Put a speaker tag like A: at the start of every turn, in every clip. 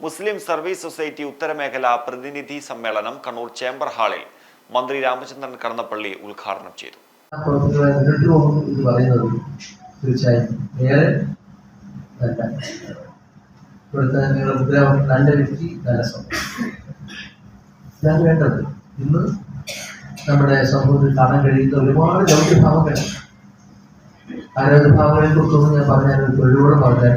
A: മുസ്ലിം service society ഉത്തരമേഖല പ്രതിനിധി സമ്മേളനം Kannur chamber ഹാളിൽ മന്ത്രി രാമചന്ദ്രൻ കടന്നപ്പള്ളി ഉദ്ഘാടനം ചെയ്തു.
B: തീർച്ചയായും നല്ല ഇവിടുത്തെ നിങ്ങളുടെ മുദ്രാവാക്യം നല്ല വ്യക്തി നമ്മുടെ സമൂഹത്തിൽ കാണാൻ കഴിയുന്ന ഒരുപാട് ലൗക്യഭാവങ്ങൾ ആരോഗ്യഭാവങ്ങളെ കുറിച്ചൊന്നും ഞാൻ പറഞ്ഞാൽ ഒരു തൊഴിലോടെ പറഞ്ഞാൽ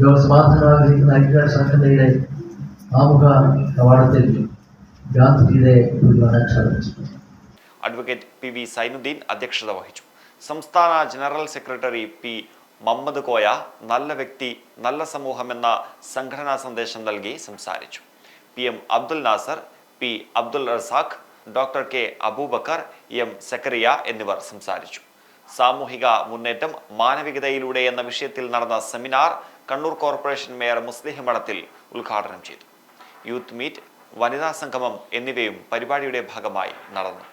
B: ലോക സമാധാനം ആഗ്രഹിക്കുന്ന ഐക്യരാഷ്ട്ര സംഘടനയുടെ ആമുഖ കവാടത്തിൽ ഗാന്ധിജിയുടെ ഒരു അനാക്ഷാപിച്ചു
A: അഡ്വക്കേറ്റ് പി വി സൈനുദ്ദീൻ അധ്യക്ഷത വഹിച്ചു. സംസ്ഥാന general secretary P Mammad Koya നല്ല വ്യക്തി നല്ല സമൂഹം എന്ന സംഘടനാ സന്ദേശം നൽകി സംസാരിച്ചു. P M Abdul Nasar P Abdul Razak doctor K Abubakar M Zakariya എന്നിവർ സംസാരിച്ചു. സാമൂഹിക മുന്നേറ്റം മാനവികതയിലൂടെ എന്ന വിഷയത്തിൽ നടന്ന seminar Kannur corporation mayor Muslim Madathil ഉദ്ഘാടനം ചെയ്തു. യൂത്ത് മീറ്റ് വനിതാ സംഗമം എന്നിവയും പരിപാടിയുടെ ഭാഗമായി നടന്നു.